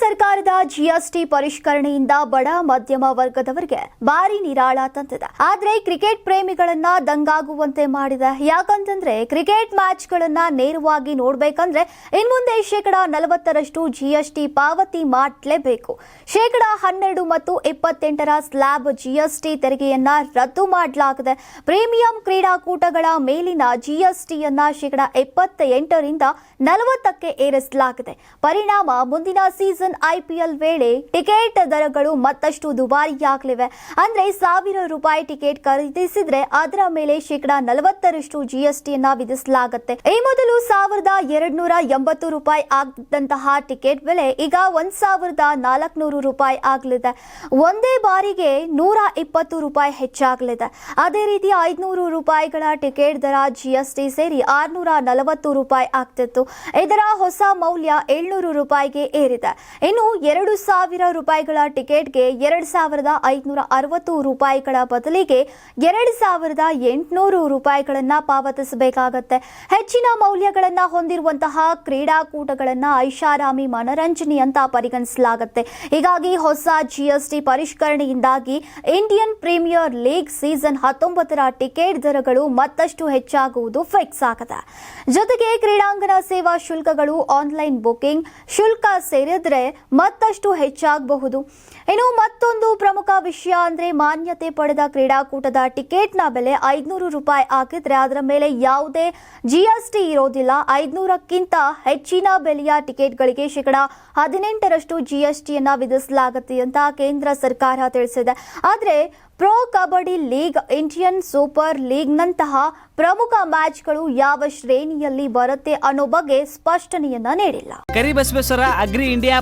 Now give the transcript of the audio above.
ಸರ್ಕಾರದ ಜಿಎಸ್ಟಿ ಪರಿಷ್ಕರಣೆಯಿಂದ ಬಡ, ಮಧ್ಯಮ ವರ್ಗದವರಿಗೆ ಭಾರಿ ನಿರಾಳ ತಂದಿದೆ. ಆದ್ರೆ ಕ್ರಿಕೆಟ್ ಪ್ರೇಮಿಗಳನ್ನ ದಂಗಾಗುವಂತೆ ಮಾಡಿದೆ. ಯಾಕಂತಂದ್ರೆ ಕ್ರಿಕೆಟ್ ಮ್ಯಾಚ್ ಗಳನ್ನ ನೇರವಾಗಿ ನೋಡ್ಬೇಕಂದ್ರೆ ಇನ್ಮುಂದೆ ಶೇಕಡ ನಲವತ್ತರಷ್ಟು ಜಿಎಸ್ಟಿ ಪಾವತಿ ಮಾಡಲೇಬೇಕು. ಶೇಕಡ ಹನ್ನೆರಡು ಮತ್ತು ಇಪ್ಪತ್ತೆಂಟರ ಸ್ಲ್ಯಾಬ್ ಜಿಎಸ್ಟಿ ತೆರಿಗೆಯನ್ನ ರದ್ದು ಮಾಡಲಾಗಿದೆ ಪ್ರೀಮಿಯಂ ಕ್ರೀಡಾಕೂಟಗಳ ಮೇಲಿನ ಜಿಎಸ್ಟಿಯನ್ನ ಶೇಕಡ ಎಪ್ಪತ್ತ ಎಂಟರಿಂದ ನಲವತ್ತಕ್ಕೆ ಏರಿಸಲಾಗಿದೆ. ಪರಿಣಾಮ ಮುಂದಿನ ಸೀಸನ್ ಐಪಿಎಲ್ ವೇಳೆ ಟಿಕೆಟ್ ದರಗಳು ಮತ್ತಷ್ಟು ದುಬಾರಿಯಾಗಲಿವೆ. ಅಂದ್ರೆ ಸಾವಿರ ರೂಪಾಯಿ ಟಿಕೆಟ್ ಖರೀದಿಸಿದ್ರೆ ಅದರ ಮೇಲೆ ಶೇಕಡಾ ನಲವತ್ತರಷ್ಟು ಜಿಎಸ್ಟಿಯನ್ನ ವಿಧಿಸಲಾಗುತ್ತೆ. ಈ ಮೊದಲು ಸಾವಿರದ ಎರಡ್ನೂರ ಎಂಬತ್ತು ರೂಪಾಯಿ ಆಗಿದ್ದಂತಹ ಟಿಕೆಟ್ ಬೆಲೆ ಈಗ ಒಂದ್ ಸಾವಿರದ ನಾಲ್ಕುನೂರು ರೂಪಾಯಿ ಆಗಲಿದೆ. ಒಂದೇ ಬಾರಿಗೆ ನೂರ ಇಪ್ಪತ್ತು ರೂಪಾಯಿ ಹೆಚ್ಚಾಗಲಿದೆ. ಅದೇ ರೀತಿ ಐದುನೂರು ರೂಪಾಯಿಗಳ ಟಿಕೆಟ್ ದರ ಜಿಎಸ್ಟಿ ಸೇರಿ ಆರ್ನೂರ ನಲವತ್ತು ರೂಪಾಯಿ ಆಗ್ತಿತ್ತು. ಇದರ ಹೊಸ ಮೌಲ್ಯ ಏಳ್ನೂರು ರೂಪಾಯಿಗೆ ಏರಿದೆ. ಇನ್ನು ಎರಡು ಸಾವಿರ ರೂಪಾಯಿಗಳ ಟಿಕೆಟ್ಗೆ ಎರಡು ಸಾವಿರದ ಐದುನೂರ ಅರವತ್ತು ರೂಪಾಯಿಗಳ ಬದಲಿಗೆ ಎರಡು ಸಾವಿರದ ಎಂಟುನೂರು ರೂಪಾಯಿಗಳನ್ನು ಪಾವತಿಸಬೇಕಾಗತ್ತೆ. ಹೆಚ್ಚಿನ ಮೌಲ್ಯಗಳನ್ನು ಹೊಂದಿರುವಂತಹ ಕ್ರೀಡಾಕೂಟಗಳನ್ನು ಐಷಾರಾಮಿ ಮನರಂಜನೆ ಅಂತ ಪರಿಗಣಿಸಲಾಗುತ್ತೆ. ಹೀಗಾಗಿ ಹೊಸ ಜಿಎಸ್ಟಿ ಪರಿಷ್ಕರಣೆಯಿಂದಾಗಿ ಇಂಡಿಯನ್ ಪ್ರೀಮಿಯರ್ ಲೀಗ್ ಸೀಸನ್ ಹತ್ತೊಂಬತ್ತರ ಟಿಕೆಟ್ ದರಗಳು ಮತ್ತಷ್ಟು ಹೆಚ್ಚಾಗುವುದು ಫಿಕ್ಸ್ ಆಗಿದೆ. ಜೊತೆಗೆ ಕ್ರೀಡಾಂಗಣ ಸೇವಾ ಶುಲ್ಕಗಳು ಆನ್ಲೈನ್ ಬುಕಿಂಗ್ ಶುಲ್ಕ ಸೇರಿದ್ರೆ ಮತ್ತಷ್ಟು ಹೆಚ್ಚಾಗಬಹುದು. ಇನ್ನು ಮತ್ತೊಂದು ಪ್ರಮುಖ ವಿಷಯ ಅಂದರೆ ಮಾನ್ಯತೆ ಪಡೆದ ಕ್ರೀಡಾಕೂಟದ ಟಿಕೆಟ್ನ ಬೆಲೆ ಐದುನೂರು ರೂಪಾಯಿ ಆಗಿದ್ರೆ ಅದರ ಮೇಲೆ ಯಾವುದೇ ಜಿಎಸ್ಟಿ ಇರೋದಿಲ್ಲ. ಐದುನೂರಕ್ಕಿಂತ ಹೆಚ್ಚಿನ ಬೆಲೆಯ ಟಿಕೆಟ್ಗಳಿಗೆ ಶೇಕಡ ಹದಿನೆಂಟರಷ್ಟು ಜಿಎಸ್ಟಿಯನ್ನ ವಿಧಿಸಲಾಗುತ್ತೆ ಅಂತ ಕೇಂದ್ರ ಸರ್ಕಾರ ತಿಳಿಸಿದೆ. ಆದರೆ pro kabaddi league, Indian super ಲೀಗ್ನಂತಹ ಪ್ರಮುಖ ಮ್ಯಾಚ್ಗಳು ಯಾವ ಶ್ರೇಣಿಯಲ್ಲಿ ಬರುತ್ತೆ ಅನ್ನೋ ಬಗ್ಗೆ ಸ್ಪಷ್ಟನೆಯನ್ನ ನೀಡಿಲ್ಲ. Karibasaveshwara agri India